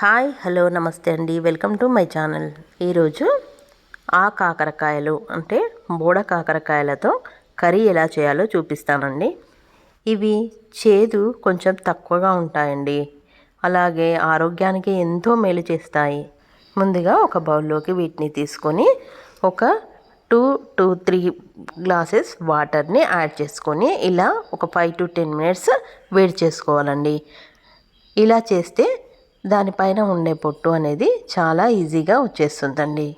Hi hello నమస్తే అండి. Welcome to my channel. ఈరోజు ఆ కాకరకాయలు అంటే బోడ కాకరకాయలతో కర్రీ ఎలా చేయాలో చూపిస్తానండి. ఇవి చేదు కొంచెం తక్కువగా ఉంటాయండి. అలాగే ఆరోగ్యానికి ఎంతో మేలు చేస్తాయి. ముందుగా ఒక బౌల్లోకి వీటిని తీసుకొని ఒక టూ టూ త్రీ గ్లాసెస్ వాటర్ని యాడ్ చేసుకొని ఇలా ఒక ఫైవ్ టు టెన్ మినిట్స్ వేడి చేసుకోవాలండి. ఇలా చేస్తే దానిపైన ఉండే పొట్టు అనేది చాలా ఈజీగా వచ్చేస్తుందండి.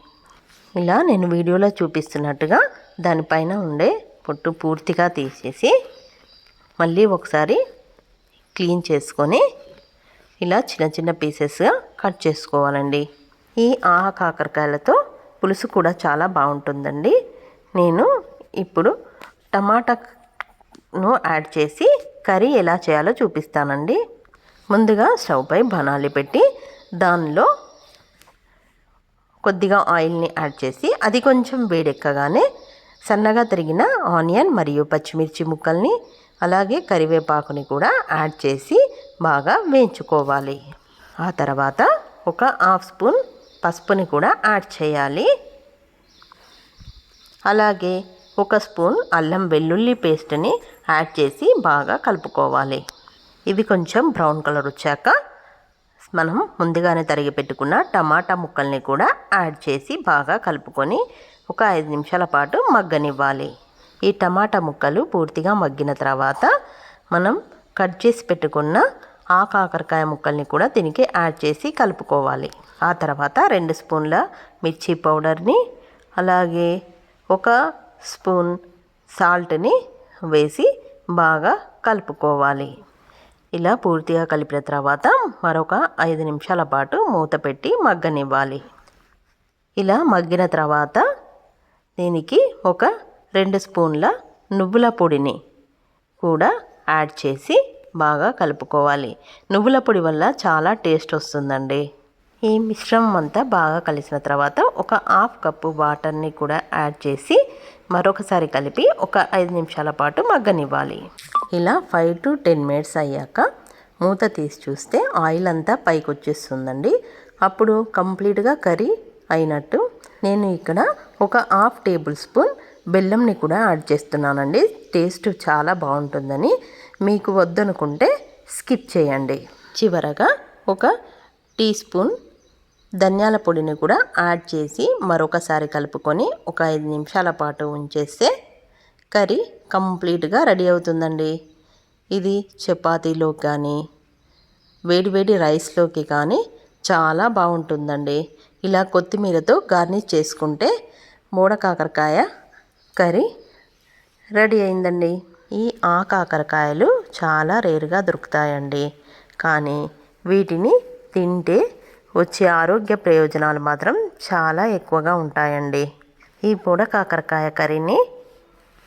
ఇలా నేను వీడియోలో చూపిస్తున్నట్టుగా దానిపైన ఉండే పొట్టు పూర్తిగా తీసేసి మళ్ళీ ఒకసారి క్లీన్ చేసుకొని ఇలా చిన్న చిన్న పీసెస్గా కట్ చేసుకోవాలండి. ఈ ఆహా కాకరకాయలతో పులుసు కూడా చాలా బాగుంటుందండి. నేను ఇప్పుడు టమాటాను యాడ్ చేసి కర్రీ ఎలా చేయాలో చూపిస్తానండి. ముందుగా స్టవ్పై బనాలి పెట్టి దానిలో కొద్దిగా ఆయిల్ని యాడ్ చేసి అది కొంచెం వేడెక్కగానే సన్నగా తరిగిన ఆనియన్ మరియు పచ్చిమిర్చి ముక్కల్ని అలాగే కరివేపాకుని కూడా యాడ్ చేసి బాగా వేయించుకోవాలి. ఆ తర్వాత ఒక హాఫ్ స్పూన్ పసుపుని కూడా యాడ్ చేయాలి. అలాగే ఒక స్పూన్ అల్లం వెల్లుల్లి పేస్ట్ని యాడ్ చేసి బాగా కలుపుకోవాలి. ఇవి కొంచెం బ్రౌన్ కలర్ వచ్చాక మనం ముందుగానే తరిగి పెట్టుకున్న టమాటా ముక్కల్ని కూడా యాడ్ చేసి బాగా కలుపుకొని ఒక ఐదు నిమిషాల పాటు మగ్గనివ్వాలి. ఈ టమాటా ముక్కలు పూర్తిగా మగ్గిన తర్వాత మనం కట్ చేసి పెట్టుకున్న ఆ కాకరకాయ ముక్కల్ని కూడా దీనికి యాడ్ చేసి కలుపుకోవాలి. ఆ తర్వాత రెండు స్పూన్ల మిర్చి పౌడర్ని అలాగే ఒక స్పూన్ సాల్ట్ని వేసి బాగా కలుపుకోవాలి. ఇలా పూర్తిగా కలిపిన తర్వాత మరొక ఐదు నిమిషాల పాటు మూత పెట్టి మగ్గనివ్వాలి. ఇలా మగ్గిన తర్వాత దీనికి ఒక రెండు స్పూన్ల నువ్వుల పొడిని కూడా యాడ్ చేసి బాగా కలుపుకోవాలి. నువ్వుల పొడి వల్ల చాలా టేస్ట్ వస్తుందండి. ఈ మిశ్రమం అంతా బాగా కలిసిన తర్వాత ఒక హాఫ్ కప్పు వాటర్ని కూడా యాడ్ చేసి మరొకసారి కలిపి ఒక ఐదు నిమిషాల పాటు మగ్గనివ్వాలి. ఇలా ఫైవ్ టు టెన్ మినిట్స్ అయ్యాక మూత తీసి చూస్తే ఆయిల్ అంతా పైకి వచ్చేస్తుందండి. అప్పుడు కంప్లీట్గా కర్రీ అయినట్టు నేను ఇక్కడ ఒక హాఫ్ టేబుల్ స్పూన్ బెల్లంని కూడా యాడ్ చేస్తున్నానండి. టేస్ట్ చాలా బాగుంటుందని మీకు వద్దనుకుంటే స్కిప్ చేయండి. చివరగా ఒక టీ స్పూన్ ధనియాల పొడిని కూడా యాడ్ చేసి మరొకసారి కలుపుకొని ఒక ఐదు నిమిషాల పాటు ఉంచేస్తే కర్రీ కంప్లీట్గా రెడీ అవుతుందండి. ఇది చపాతీలోకి కానీ వేడివేడి రైస్లోకి కానీ చాలా బాగుంటుందండి. ఇలా కొత్తిమీరతో గార్నిష్ చేసుకుంటే మూడ కాకరకాయ కర్రీ రెడీ అయిందండి. ఈ ఆ కాకరకాయలు చాలా రేరుగా దొరుకుతాయండి. కానీ వీటిని తింటే వచ్చే ఆరోగ్య ప్రయోజనాలు మాత్రం చాలా ఎక్కువగా ఉంటాయండి. ఈ పూడ కాకరకాయ కర్రీని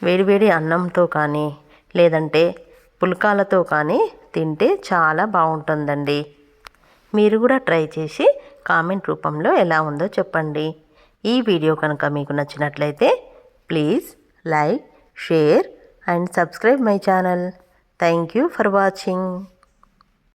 వేడివేడి అన్నంతో కానీ లేదంటే పుల్కాలతో కానీ తింటే చాలా బాగుంటుందండి. మీరు కూడా ట్రై చేసి కామెంట్ రూపంలో ఎలా ఉందో చెప్పండి. ఈ వీడియో కనుక మీకు నచ్చినట్లయితే please like share and subscribe my channel. Thank you for watching.